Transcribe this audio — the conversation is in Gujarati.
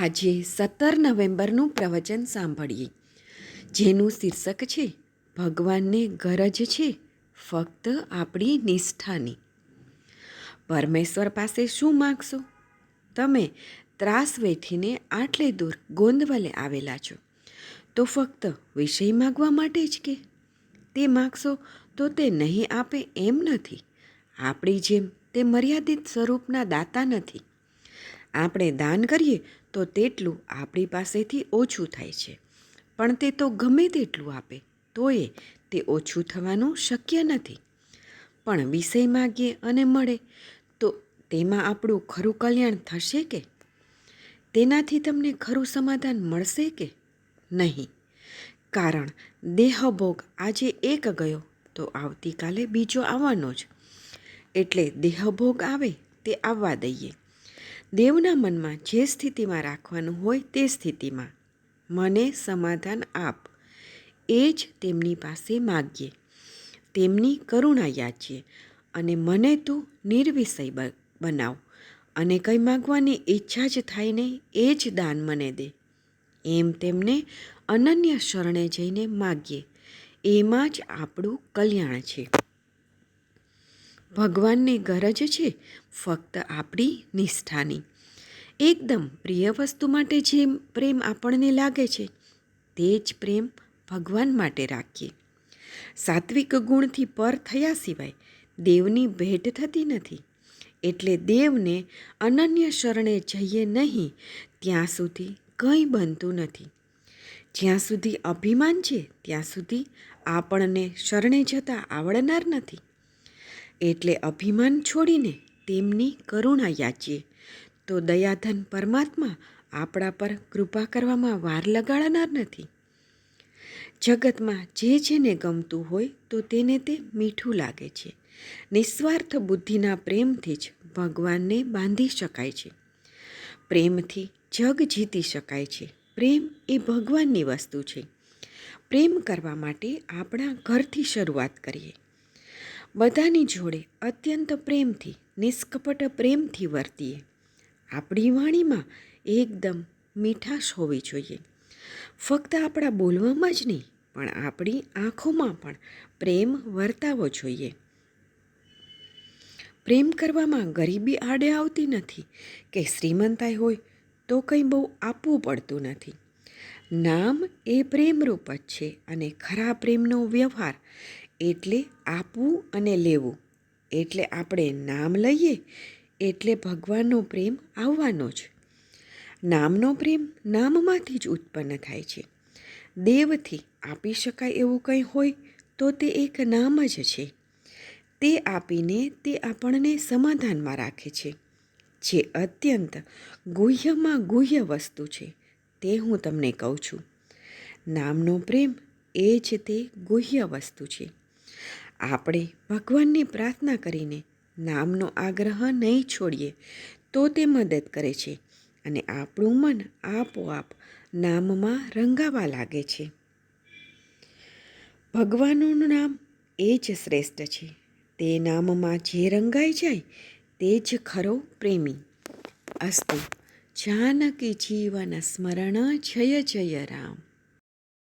આજે સત્તર નવેમ્બરનું પ્રવચન સાંભળીએ. જેનું શીર્ષક છે, ભગવાનને ગરજ છે ફક્ત આપણી નિષ્ઠાની. પરમેશ્વર પાસે શું માગશો? તમે ત્રાસ વેઠીને આટલે દૂર ગોંદવલે આવેલા છો. તો ફક્ત વિષય માગવા માટે જ કે? તે માગશો તો તે નહીં આપે એમ નથી. આપણી જેમ તે મર્યાદિત સ્વરૂપના દાતા નથી. આપણે દાન કરીએ તો તેટલું આપણી પાસેથી ઓછું થાય છે. પણ તે તો ગમે તેટલું આપે, તોય તે ઓછું થવાનું શક્ય નથી. પણ વિષય માગીએ અને મળે, તો તેમાં આપણું ખરું કલ્યાણ થશે કે? તેનાથી તમને ખરું સમાધાન મળશે કે? નહીં. કારણ દેહભોગ આજે એક ગયો, તો આવતીકાલે બીજો આવવાનો જ. એટલે દેહભોગ આવે તે આવવા દઈએ. દેવના મનમાં જે સ્થિતિમાં રાખવાનું હોય તે સ્થિતિમાં. મને સમાધાન આપ. એ જ તેમની પાસે માગીએ. તેમની કરુણા યાચીએ. અને મને તું નિર્વિષય બનાવ. અને કંઈ માગવાની ઈચ્છા જ થાય નહીં, એ જ દાન મને દે. એમ તેમને અનન્ય શરણે જઈને માગીએ. એમાં જ આપણું કલ્યાણ છે. ભગવાનની ગરજ છે ફક્ત આપણી નિષ્ઠાની. એકદમ પ્રિય વસ્તુ માટે જે પ્રેમ આપણને લાગે છે, તે જ પ્રેમ ભગવાન માટે રાખીએ. સાત્વિક ગુણથી પર થયા સિવાય દેવની ભેટ થતી નથી. એટલે દેવને અનન્ય શરણે જઈએ નહીં, ત્યાં સુધી કંઈ બનતું નથી. જ્યાં સુધી અભિમાન છે, ત્યાં સુધી આપણને શરણે જતાં આવડનાર નથી. એટલે અભિમાન છોડીને તેમની કરુણા યાચીએ. તો દયાધન પરમાત્મા આપણા પર કૃપા કરવામાં વાર લગાડનાર નથી. જગતમાં જે જેને ગમતું હોય તો તેને તે મીઠું લાગે છે. નિસ્વાર્થ બુદ્ધિના પ્રેમથી જ ભગવાનને બાંધી શકાય છે. પ્રેમથી જગ જીતી શકાય છે. પ્રેમ એ ભગવાનની વસ્તુ છે. પ્રેમ કરવા માટે આપણા ઘરથી શરૂઆત કરીએ. બધાની જોડે અત્યંત પ્રેમથી, નિષ્કપટ પ્રેમથી વર્તીએ. આપણી વાણીમાં એકદમ મીઠાશ હોવી જોઈએ. ફક્ત આપણા બોલવામાં જ નહીં, પણ આપણી આંખોમાં પણ પ્રેમ વર્તાવો જોઈએ. પ્રેમ કરવામાં ગરીબી આડે આવતી નથી કે શ્રીમંતાઈ હોય તો કંઈ બહુ આપવું પડતું નથી. નામ એ પ્રેમરૂપ જ છે અને ખરા પ્રેમનો વ્યવહાર એટલે આપવું અને લેવું. એટલે આપણે નામ લઈએ, એટલે ભગવાનનો પ્રેમ આવવાનો જ. નામનો પ્રેમ નામમાંથી જ ઉત્પન્ન થાય છે. દેવથી આપી શકાય એવું કંઈ હોય તો તે એક નામ જ છે. તે આપીને તે આપણને સમાધાનમાં રાખે છે. જે અત્યંત ગુહ્યમાં ગુહ્ય વસ્તુ છે, તે હું તમને કહું છું. નામનો પ્રેમ એ જ તે ગુહ્ય વસ્તુ છે. આપણે ભગવાનની પ્રાર્થના કરીને નામનો આગ્રહ નહીં છોડીએ, તો તે મદદ કરે છે અને આપણું મન આપોઆપ નામમાં રંગાવા લાગે છે. ભગવાનનું નામ એ જ શ્રેષ્ઠ છે. તે નામમાં જે રંગાઈ જાય, તે જ ખરો પ્રેમી. અસ્તુ, જાનકી જીવન સ્મરણ જય જય રામ.